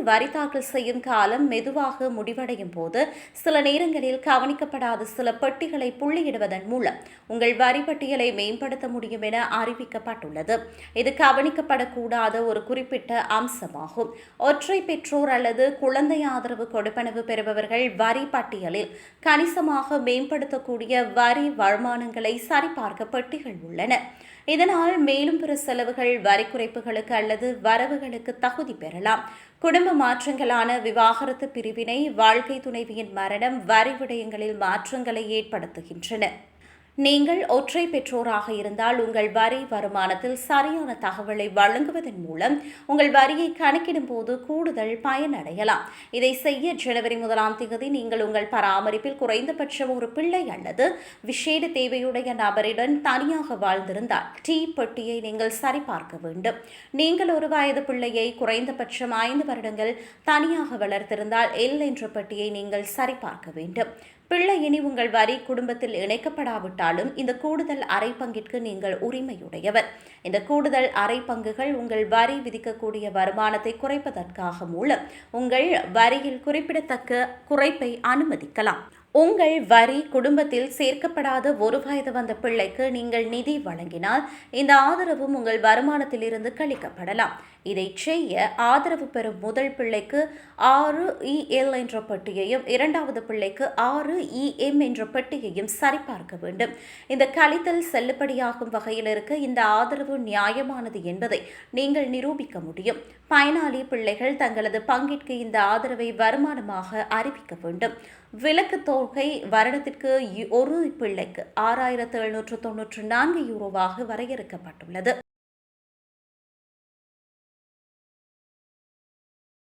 அரசின் வரி தாக்கல் செய்யும் காலம் மெதுவாக முடிவடையும் போது சில நேரங்களில் கவனிக்கப்படாத சில பெட்டிகளை புள்ளியிடுவதன் மூலம் உங்கள் வரி பட்டியலை மேம்படுத்த முடியும் என அறிவிக்கப்பட்டுள்ளது. இது கவனிக்கப்படக்கூடாத ஒரு குறிப்பிட்ட அம்சமாகும். ஒற்றை பெற்றோர் அல்லது குழந்தை ஆதரவு கொடுப்பனவு பெறுபவர்கள் வரி பட்டியலில் கணிசமாக மேம்படுத்தக்கூடிய வரி வருமானங்களை சரிபார்க்க பெட்டிகள் உள்ளன. இதனால் மேலும் பிற செலவுகள் வரி குறைப்புகளுக்கு அல்லது வரவுகளுக்கு தகுதி பெறலாம். குடும்ப மாற்றங்களான விவாகரத்து பிரிவினை வாழ்க்கை துணைவியின் மரணம் வரி விடயங்களில் மாற்றங்களை ஏற்படுத்துகின்றன. நீங்கள் ஒற்றை பெற்றோராக இருந்தால் உங்கள் வரி வருமானத்தில் சரியான தகவலை வழங்குவதன் மூலம் உங்கள் வரியை கணக்கிடும் போது கூடுதல் பயனடையலாம் இதை செய்ய ஜனவரி முதலாம் தேதி நீங்கள் உங்கள் பராமரிப்பில் குறைந்தபட்சம் ஒரு பிள்ளை அல்லது விசேட தேவையுடைய நபரிடன் தனியாக வாழ்ந்திருந்தால் டீ பெட்டியை நீங்கள் சரிபார்க்க வேண்டும். நீங்கள் ஒரு வயது பிள்ளையை குறைந்தபட்சம் ஐந்து வருடங்கள் தனியாக வளர்த்திருந்தால் எல் என்ற பெட்டியை நீங்கள் சரிபார்க்க வேண்டும். பிள்ளை இனி உங்கள் வரி குடும்பத்தில் இணைக்கப்படாவிட்டாலும் இந்த கூடுதல் அரை பங்கிற்கு நீங்கள் உரிமையுடையவர். இந்த கூடுதல் அரை பங்குகள் உங்கள் வரி விதிக்கக்கூடிய வருமானத்தை குறைப்பதற்காக மூலம் உங்கள் வரியில் குறிப்பிடத்தக்க குறைப்பை அனுமதிக்கலாம். உங்கள் வரி குடும்பத்தில் சேர்க்கப்படாத ஒரு வயது வந்த பிள்ளைக்கு நீங்கள் நிதி வழங்கினால் இந்த ஆதரவும் உங்கள் வருமானத்திலிருந்து கழிக்கப்படலாம். இதை செய்ய ஆதரவு பெறும் முதல் பிள்ளைக்கு ஆறு இஎல் என்ற பெட்டியையும் இரண்டாவது பிள்ளைக்கு ஆறு இஎம் என்ற பெட்டியையும் சரிபார்க்க வேண்டும். இந்த கழித்தல் செல்லுபடியாகும் வகையில் இருக்க. இந்த ஆதரவு நியாயமானது என்பதை நீங்கள் நிரூபிக்க முடியும். பயனாளி பிள்ளைகள் தங்களது பங்கிற்கு இந்த ஆதரவை வருமானமாக அறிவிக்க வேண்டும். விலக்கு தொகை வருடத்திற்கு ஒரு பிள்ளைக்கு ஆறாயிரத்து எழுநூற்று தொன்னூற்று நான்கு யூரோவாக வரையறுக்கப்பட்டுள்ளது.